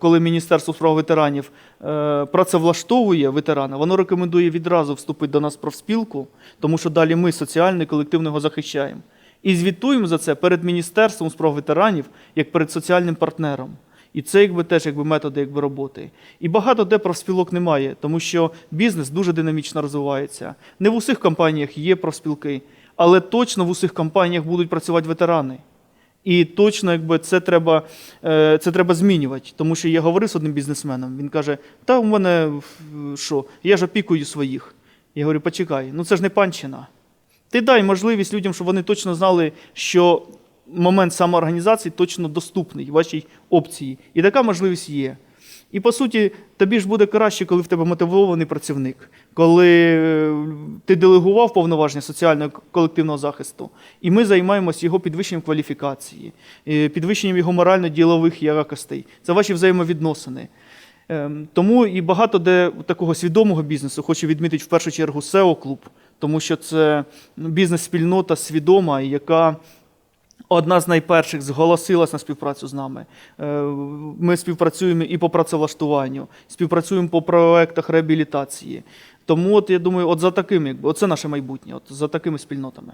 коли Міністерство справ ветеранів е, працевлаштовує ветерана, воно рекомендує відразу вступити до нас в профспілку, тому що далі ми соціально і колективно його захищаємо. І звітуємо за це перед Міністерством справ ветеранів, як перед соціальним партнером. І це якби теж якби методи якби роботи. І багато де профспілок немає, тому що бізнес дуже динамічно розвивається. Не в усіх компаніях є профспілки, але точно в усіх компаніях будуть працювати ветерани. І точно, якби це треба, е, це треба змінювати. Тому що я говорив з одним бізнесменом. Він каже: Та у мене що, я ж опікую своїх. Я говорю, почекай, ну це ж не панщина. Ти дай можливість людям, щоб вони точно знали, що момент самоорганізації точно доступний вашій опції. І така можливість є. І по суті, тобі ж буде краще, коли в тебе мотивований працівник, коли е, ти делегував повноваження соціального колективного захисту, і ми займаємося його підвищенням кваліфікації, е, підвищенням його морально-ділових якостей. Це ваші взаємовідносини. Ем, Тому і багато де такого свідомого бізнесу хочу відмітити в першу чергу SEO-клуб, тому що це ну, бізнес-спільнота свідома, яка одна з найперших зголосилась на співпрацю з нами. Е, Ми співпрацюємо і по працевлаштуванню, співпрацюємо по проектах реабілітації. Тому, от я думаю, от за такими, оце наше майбутнє, от за такими спільнотами.